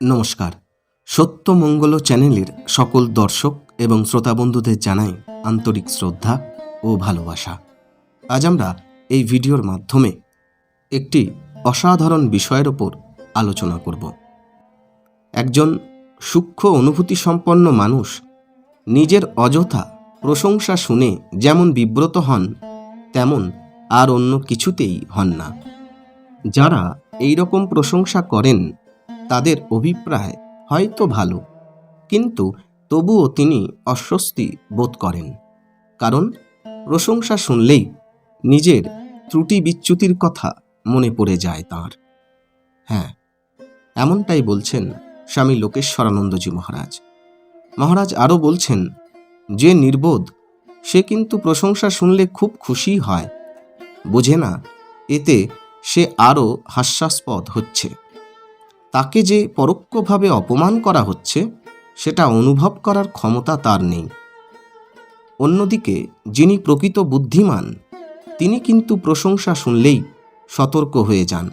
নমস্কার। সত্যমঙ্গল চ্যানেলের সকল দর্শক এবং শ্রোতা বন্ধুদের জানাই আন্তরিক শ্রদ্ধা ও ভালোবাসা। আজ আমরা এই ভিডিওর মাধ্যমে একটি অসাধারণ বিষয়ের ওপর আলোচনা করব। একজন সূক্ষ্ম অনুভূতি সম্পন্ন মানুষ নিজের অযথা প্রশংসা শুনে যেমন বিব্রত হন, তেমন আর অন্য কিছুতেই হন না। যারা এই রকম প্রশংসা করেন তাদের অভিপ্রায় হয়তো ভালো, কিন্তু তবুও তিনি অস্বস্তি বোধ করেন। কারণ প্রশংসা শুনলেই নিজের ত্রুটি বিচ্যুতির কথা মনে পড়ে যায় তার। হ্যাঁ এমনটাই বলছেন স্বামী লোকেশ্বরানন্দজি মহারাজ। মহারাজ আরও বলছেন, যে নির্বোধ, সে কিন্তু প্রশংসা শুনলে খুব খুশি হয়। বোঝে না, এতে সে আরও হাস্যাস্পদ হচ্ছে। তাকে যে পরোক্ষভাবে অপমান করা হচ্ছে, সেটা অনুভব করার ক্ষমতা তার নেই। অন্যদিকে, যিনি প্রকৃত বুদ্ধিমান, তিনি কিন্তু প্রশংসা শুনলেই সতর্ক হয়ে যান।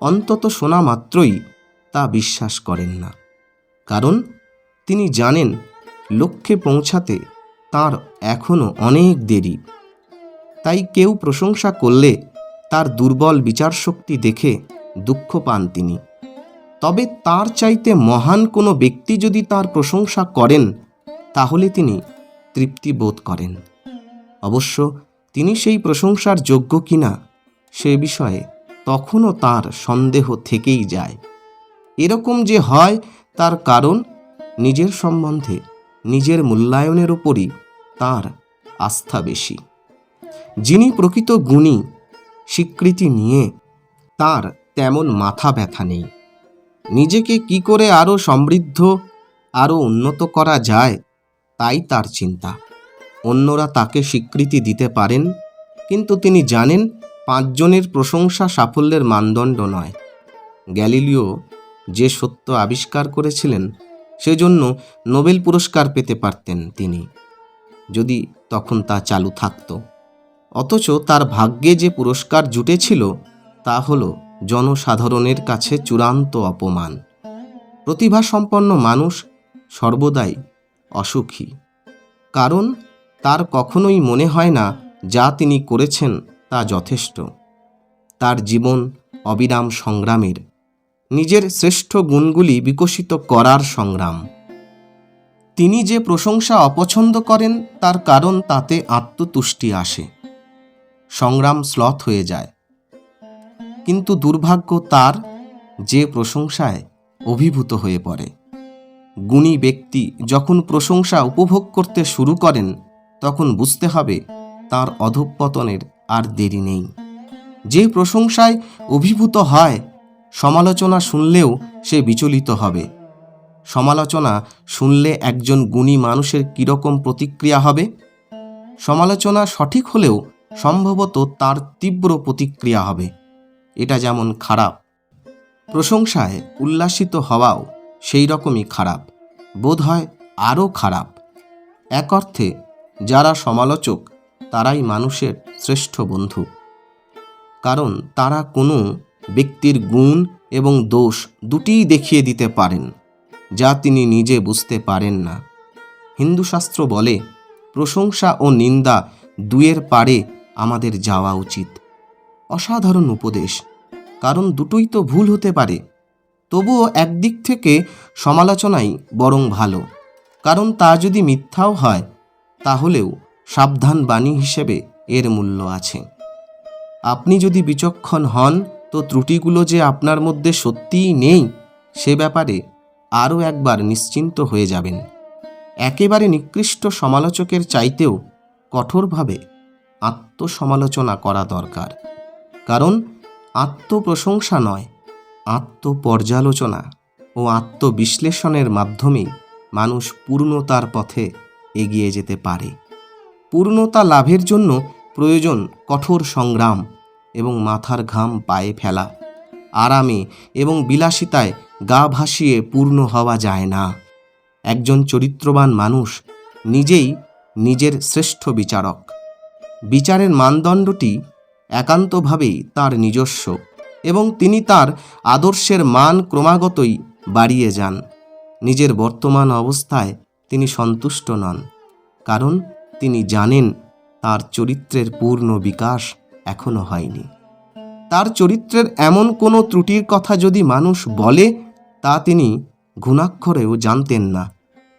অন্তত শোনা মাত্রই তা বিশ্বাস করেন না। কারণ, তিনি জানেন, লক্ষ্যে পৌঁছাতে তার এখনও অনেক দেরি। তাই কেউ প্রশংসা করলে তার দুর্বল বিচারশক্তি দেখে দুঃখ পান তিনি। তবে তার চাইতে মহান কোনো ব্যক্তি যদি তার প্রশংসা করেন, তাহলে তিনি তৃপ্তি বোধ করেন। অবশ্য তিনি সেই প্রশংসার যোগ্য কিনা, সে বিষয়ে তখনও তার সন্দেহ থেকেই যায়। এরকম যে হয়, তার কারণ নিজের সম্বন্ধে, নিজের মূল্যায়নের উপরই তার আস্থা বেশি। যিনি প্রকৃত গুণী, স্বীকৃতি নিয়ে তার তেমন মাথা ব্যথা নেই। নিজেকে কি করে আরও সমৃদ্ধ আরও উন্নত করা যায়, তাই তার চিন্তা। অন্যরা তাকে স্বীকৃতি দিতে পারেন, কিন্তু তিনি জানেন পাঁচজনের প্রশংসা সাফল্যের মানদণ্ড নয়। গ্যালিলিও যে সত্য আবিষ্কার করেছিলেন, সেজন্য নোবেল পুরস্কার পেতে পারতেন তিনি, যদি তখন তা চালু থাকত। অথচ তার ভাগ্যে যে পুরস্কার জুটেছিল, তা হল জনসাধারণের কাছে চূড়ান্ত অপমান। প্রতিভাসম্পন্ন মানুষ সর্বদাই অসুখী। কারণ তার কখনোই মনে হয় না যা তিনি করেছেন তা যথেষ্ট। তার জীবন অবিরাম সংগ্রামের। নিজের শ্রেষ্ঠ গুণগুলি বিকশিত করার সংগ্রাম। তিনি যে প্রশংসা অপছন্দ করেন তার কারণ তাতে আত্মতুষ্টি আসে। সংগ্রাম স্লথ হয়ে যায়। কিন্তু দুর্ভাগ্য তার যে প্রশংসায় অভিভূত হয়ে পড়ে। গুণী ব্যক্তি যখন প্রশংসা উপভোগ করতে শুরু করেন, তখন বুঝতে হবে তার অধঃপতনের আর দেরি নেই। যে প্রশংসায় অভিভূত হয়, সমালোচনা শুনলেও সে বিচলিত হবে। সমালোচনা শুনলে একজন গুণী মানুষের কীরকম প্রতিক্রিয়া হবে? সমালোচনা সঠিক হলেও সম্ভবত তার তীব্র প্রতিক্রিয়া হবে। এটা যেমন খারাপ। প্রশংসায় উল্লাসিত হওয়াও সেই রকমই খারাপ। বোধ হয় আরও খারাপ। এক অর্থে, যারা সমালোচক, তারাই মানুষের শ্রেষ্ঠ বন্ধু। কারণ তারা কোনো ব্যক্তির গুণ এবং দোষ দুটিই দেখিয়ে দিতে পারেন, যা তিনি নিজে বুঝতে পারেন না। হিন্দু শাস্ত্র বলে, প্রশংসা ও নিন্দা দুয়ের পারে আমাদের যাওয়া উচিত। অসাধারণ উপদেশ, কারণ দুটোই তো ভুল হতে পারে। তবুও একদিক থেকে সমালোচনাই বরং ভালো, কারণ তা যদি মিথ্যাও হয়, তাহলেও সাবধান বাণী হিসেবে এর মূল্য আছে। আপনি যদি বিচক্ষণ হন, তো ত্রুটিগুলো যে আপনার মধ্যে সত্যিই নেই, সে ব্যাপারে আরও একবার নিশ্চিন্ত হয়ে যাবেন। একেবারে নিকৃষ্ট সমালোচকের চাইতেও কঠোরভাবে আত্মসমালোচনা করা দরকার। কারণ আত্মপ্রশংসা নয়, আত্মপর্যালোচনা ও আত্মবিশ্লেষণের মাধ্যমেই মানুষ পূর্ণতার পথে এগিয়ে যেতে পারে। পূর্ণতা লাভের জন্য প্রয়োজন কঠোর সংগ্রাম এবং মাথার ঘাম পায়ে ফেলা। আরামে এবং বিলাসিতায় গা ভাসিয়ে পূর্ণ হওয়া যায় না। একজন চরিত্রবান মানুষ নিজেই নিজের শ্রেষ্ঠ বিচারক। বিচারের মানদণ্ডটি একান্তভাবেই তার নিজস্ব এবং তিনি তার আদর্শের মান ক্রমাগতই বাড়িয়ে যান। নিজের বর্তমান অবস্থায় তিনি সন্তুষ্ট নন, কারণ তিনি জানেন তার চরিত্রের পূর্ণ বিকাশ এখনও হয়নি। তার চরিত্রের এমন কোনো ত্রুটির কথা যদি মানুষ বলে, তা তিনি ঘুণাক্ষরেও জানতেন না।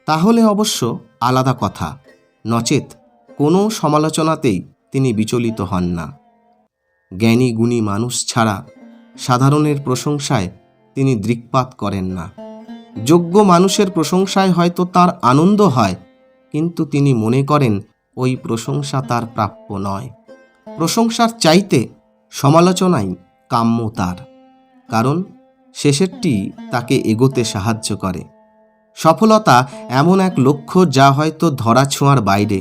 তাহলে অবশ্য আলাদা কথা, নচেত কোনো সমালোচনাতেই তিনি বিচলিত হন না। জ্ঞানী গুণী মানুষ ছাড়া সাধারণের প্রশংসায় তিনি দৃকপাত করেন না। যোগ্য মানুষের প্রশংসায় হয়তো তার আনন্দ হয়, কিন্তু তিনি মনে করেন ওই প্রশংসা তার প্রাপ্য নয়। প্রশংসার চাইতে সমালোচনাই কাম্য তার, কারণ শেষেরটি তাকে এগোতে সাহায্য করে। সফলতা এমন এক লক্ষ্য যা হয়তো ধরা ছোঁয়ার বাইরে,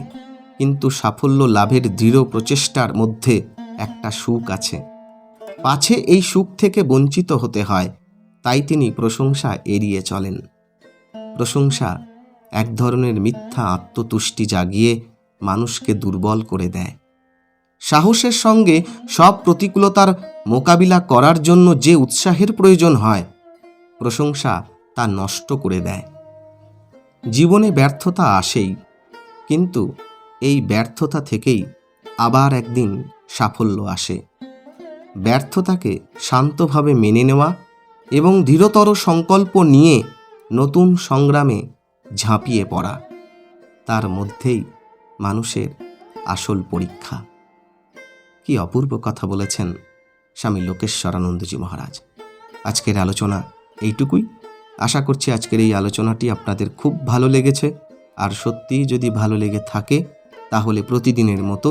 কিন্তু সাফল্য লাভের দৃঢ় প্রচেষ্টার মধ্যে একটা সুখ আছে। পাছে এই সুখ থেকে বঞ্চিত হতে হয়, তাই তিনি প্রশংসা এড়িয়ে চলেন। প্রশংসা এক ধরনের মিথ্যা আত্মতুষ্টি জাগিয়ে মানুষকে দুর্বল করে দেয়। সাহসের সঙ্গে সব প্রতিকূলতার মোকাবিলা করার জন্য যে উৎসাহের প্রয়োজন হয়, প্রশংসা তা নষ্ট করে দেয়। জীবনে ব্যর্থতা আসেই, কিন্তু এই ব্যর্থতা থেকেই আবার একদিন সাফল্য আসে। ব্যর্থতাকে শান্তভাবে মেনে নেওয়া এবং দৃঢ়তর সংকল্প নিয়ে নতুন সংগ্রামে ঝাঁপিয়ে পড়া, তার মধ্যেই মানুষের আসল পরীক্ষা। কি অপূর্ব কথা বলেছেন স্বামী লোকেশ্বরানন্দজি মহারাজ। আজকের আলোচনা এইটুকুই। আশা করছি আজকের এই আলোচনাটি আপনাদের খুব ভালো লেগেছে। আর সত্যিই যদি ভালো লেগে থাকে, তাহলে প্রতিদিনের মতো